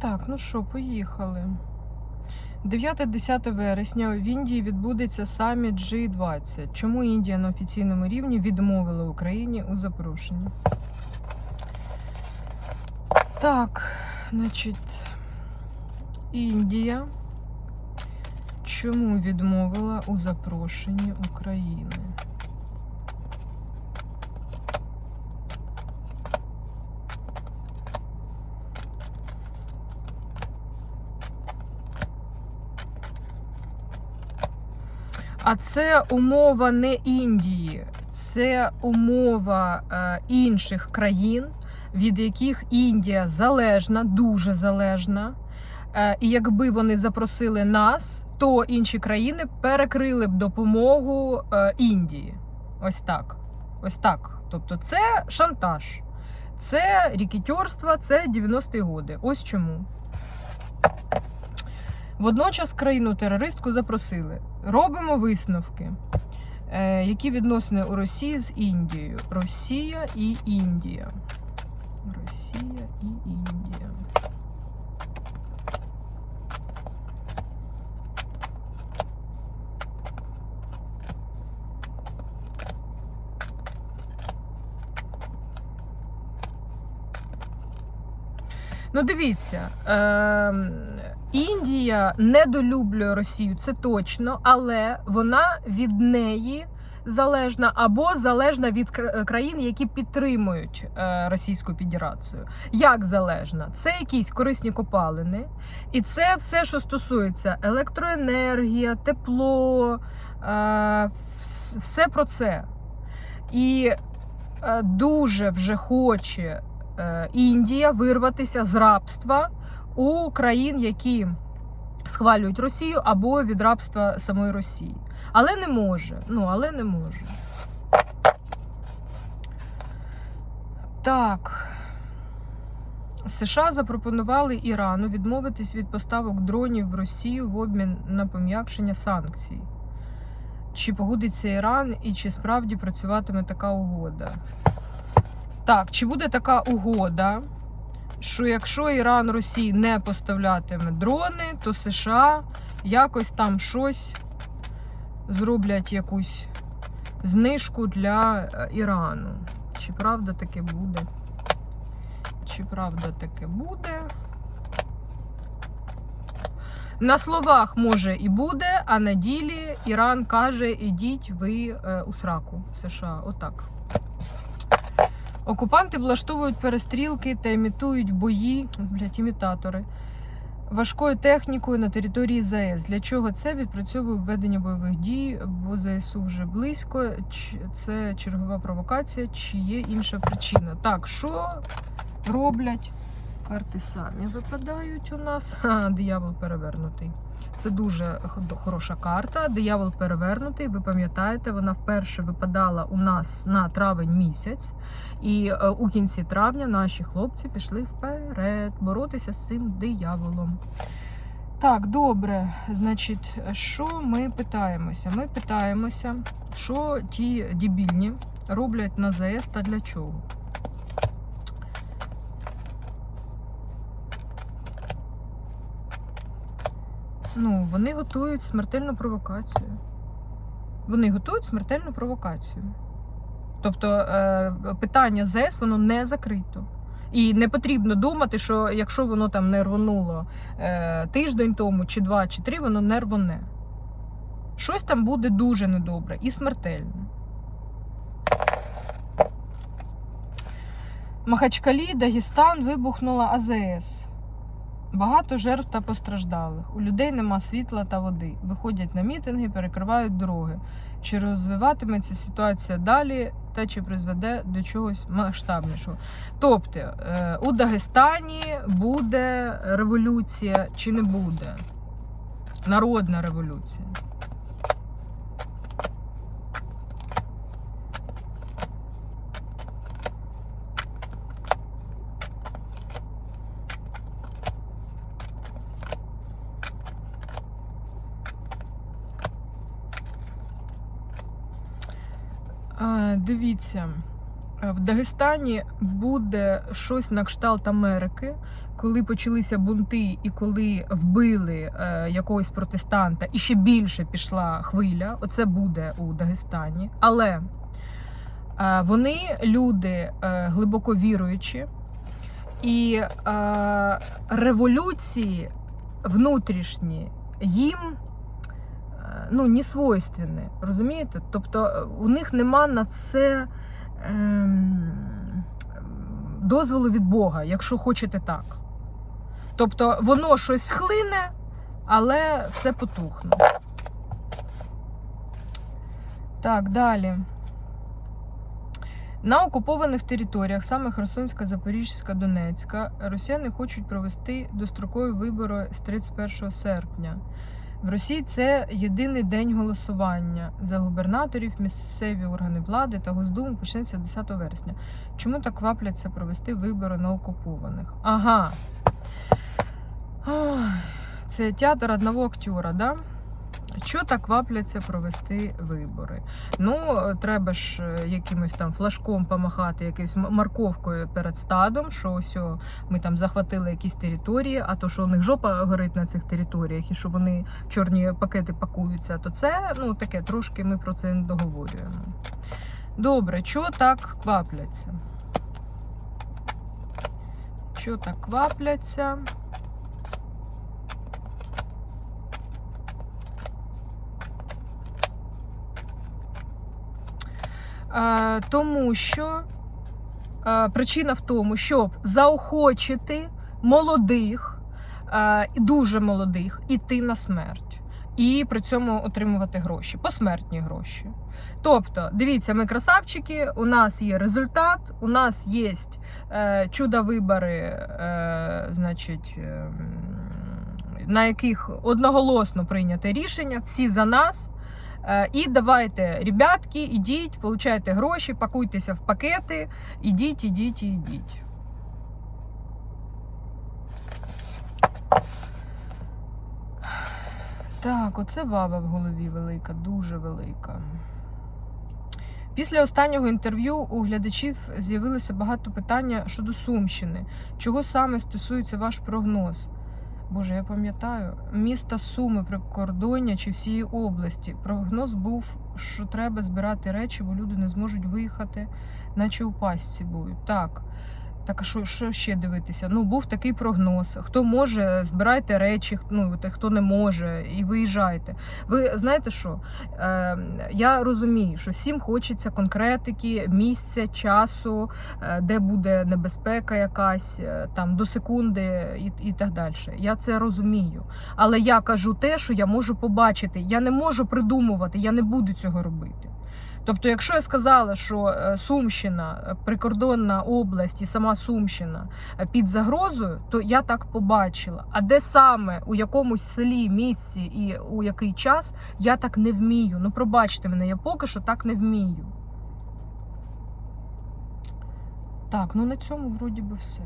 Так, ну що, поїхали. 9-10 вересня в Індії відбудеться саміт G20. Чому Індія на офіційному рівні відмовила Україні у запрошенні? Так, значить, Індія. Чому відмовила у запрошенні України? А це умова не Індії, це умова е, інших країн, від яких Індія залежна, дуже залежна. Е, і якби вони запросили нас, то інші країни перекрили б допомогу е, Індії. Ось так. Ось так. Тобто, це шантаж, це рікетьорство, це 90-ті годи. Ось чому. Водночас країну терористку запросили. Робимо висновки. Е, які відносини у Росії з Індією? Росія і Індія. Росія і Індія. Ну, дивіться, е, Індія недолюблює Росію, це точно, але вона від неї залежна або залежна від країн, які підтримують е, Російську Федерацію. Як залежна? Це якісь корисні копалини, і це все, що стосується електроенергія, тепло, е, все про це. І е, дуже вже хоче е, Індія вирватися з рабства у країн, які схвалюють Росію або від рабства самої Росії. Але не може. Ну, але не може. Так. США запропонували Ірану відмовитись від поставок дронів в Росію в обмін на пом'якшення санкцій. Чи погодиться Іран і чи справді працюватиме така угода? Так, чи буде така угода, що якщо Іран Росії не поставлятиме дрони, то США якось там щось зроблять якусь знижку для е, Ірану. Чи правда таке буде? Чи правда таке буде? На словах може і буде, а на ділі Іран каже: ідіть ви е, у сраку США. Отак. Окупанти влаштовують перестрілки та імітують бої, блядь, імітатори важкою технікою на території ЗАЕС. Для чого це відпрацьовує введення бойових дій, бо ЗСУ вже близько. Це чергова провокація, чи є інша причина? Так, що роблять? Карти самі випадають у нас. Ха, диявол перевернутий. Це дуже хороша карта. Диявол перевернутий. Ви пам'ятаєте, вона вперше випадала у нас на травень місяць. І е, у кінці травня наші хлопці пішли вперед боротися з цим дияволом. Так, добре. Значить, що ми питаємося? Ми питаємося, що ті дебільні роблять на ЗАЕС та для чого. Ну, вони готують смертельну провокацію. Вони готують смертельну провокацію. Тобто е, питання ЗЕС воно не закрито. І не потрібно думати, що якщо воно там не рвонуло е, тиждень тому, чи два, чи три, воно не рвоне. Щось там буде дуже недобре і смертельне. Махачкалі, Дагестан вибухнула АЗС. Багато жертв та постраждалих. У людей нема світла та води. Виходять на мітинги, перекривають дороги. Чи розвиватиметься ситуація далі, та чи призведе до чогось масштабнішого? Тобто е, у Дагестані буде революція чи не буде? Народна революція. Дивіться, в Дагестані буде щось на кшталт Америки, коли почалися бунти і коли вбили е, якогось протестанта, і ще більше пішла хвиля, оце буде у Дагестані. Але вони люди е, глибоко віруючі, і революції внутрішні їм ну, не свойственні, розумієте? Тобто е, у них нема на це ем, дозволу від Бога, якщо хочете так. Тобто воно щось схлине, але все потухне. Так, далі. На окупованих територіях, саме Херсонська, Запорізька, Донецька, росіяни хочуть провести дострокові вибори з 31 серпня. В Росії це єдиний день голосування за губернаторів, місцеві органи влади та Госдуму почнеться 10 вересня. Чому так квапляться провести вибори на окупованих? Ага. Це театр одного актера, да? Що так квапляться провести вибори? Ну, треба ж е, якимось там флажком помахати, якоюсь морковкою перед стадом, що ось ми там захватили якісь території, а то, що у них жопа горить на цих територіях, і що вони чорні пакети пакуються, то це ну таке трошки ми про це не договорюємо. Добре, що так квапляться? Що так квапляться? Тому що причина в тому, щоб заохочити молодих, дуже молодих, іти на смерть. І при цьому отримувати гроші, посмертні гроші. Тобто, дивіться, ми красавчики, у нас є результат, у нас є е, чудо-вибори, е, значить, е, на яких одноголосно прийняте рішення, всі за нас. Е, І давайте, ребятки, ідіть, получайте гроші, пакуйтеся в пакети, ідіть, ідіть, ідіть. Так, оце вава в голові велика, дуже велика. Після останнього інтерв'ю у глядачів з'явилося багато питання щодо Сумщини. Чого саме стосується ваш прогноз? Боже, я пам'ятаю, міста Суми, прикордоння чи всієї області. Прогноз був, що треба збирати речі, бо люди не зможуть виїхати, наче у пастці будуть. Так. Так, а що, що ще дивитися? Ну, був такий прогноз. Хто може, збирайте речі, ну, хто не може, і виїжджайте. Ви знаєте що? Е, я розумію, що всім хочеться конкретики, місця, часу, е, де буде небезпека якась, е, там до секунди і, і так далі. Я це розумію. Але я кажу те, що я можу побачити. Я не можу придумувати, я не буду цього робити. Тобто, якщо я сказала, що е, Сумщина, е, прикордонна область і сама Сумщина е, під загрозою, то я так побачила. А де саме у якомусь селі, місці і у який час я так не вмію. Ну, пробачте мене, я поки що так не вмію. Так, ну на цьому вроді би все.